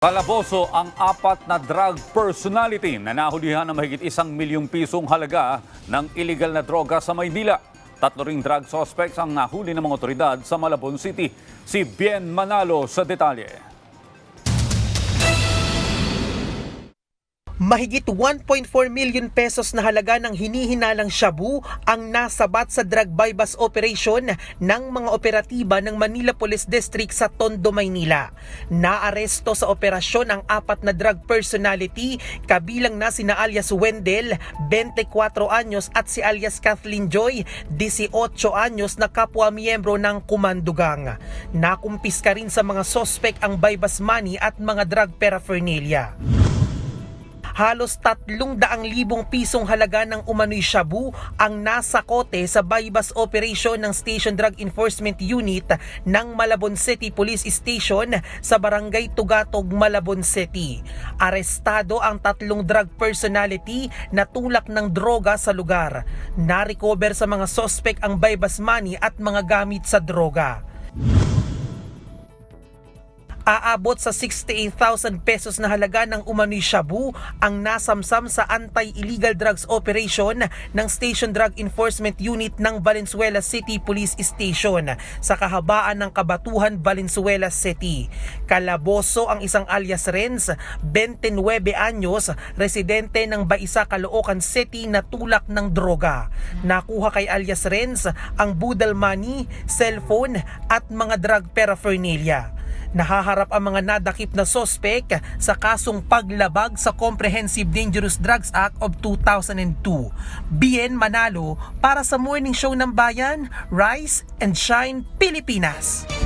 Kalaboso ang apat na drug personality na nahulihan ng mahigit isang milyong pisong halaga ng illegal na droga sa Maynila. Tatlo ring drug suspects ang nahuli ng mga otoridad sa Malabon City. Si Bien Manalo sa detalye. Mahigit 1.4 million pesos na halaga ng hinihinalang shabu ang nasabat sa drug bypass operation ng mga operatiba ng Manila Police District sa Tondo, Maynila. Naaresto sa operasyon ang apat na drug personality kabilang na sina alias Wendell, 24 anyos at si alias Kathleen Joy, 18 anyos na kapwa miyembro ng Kumandugang. Nakumpiska rin sa mga sospek ang bypass money at mga drug paraphernalia halos 300,000 pisong halaga ng umano'y shabu ang nasa kote sa bypass operation ng Station Drug Enforcement Unit ng Malabon City Police Station sa Barangay Tugatog, Malabon City. Arestado ang tatlong drug personality na tulak ng droga sa lugar. Na-recover sa mga sospek ang bypass money at mga gamit sa droga aabot sa 68,000 pesos na halaga ng umano'y shabu ang nasamsam sa Anti-Illegal Drugs Operation ng Station Drug Enforcement Unit ng Valenzuela City Police Station sa kahabaan ng Kabatuhan, Valenzuela City. Kalaboso ang isang alias Renz, 29 anyos, residente ng Baisa, Caloocan City na tulak ng droga. Nakuha kay alias Renz ang budal money, cellphone at mga drug paraphernalia. Nahaharap ang mga nadakip na sospek sa kasong paglabag sa Comprehensive Dangerous Drugs Act of 2002. Bien Manalo para sa Morning Show ng Bayan, Rise and Shine Pilipinas.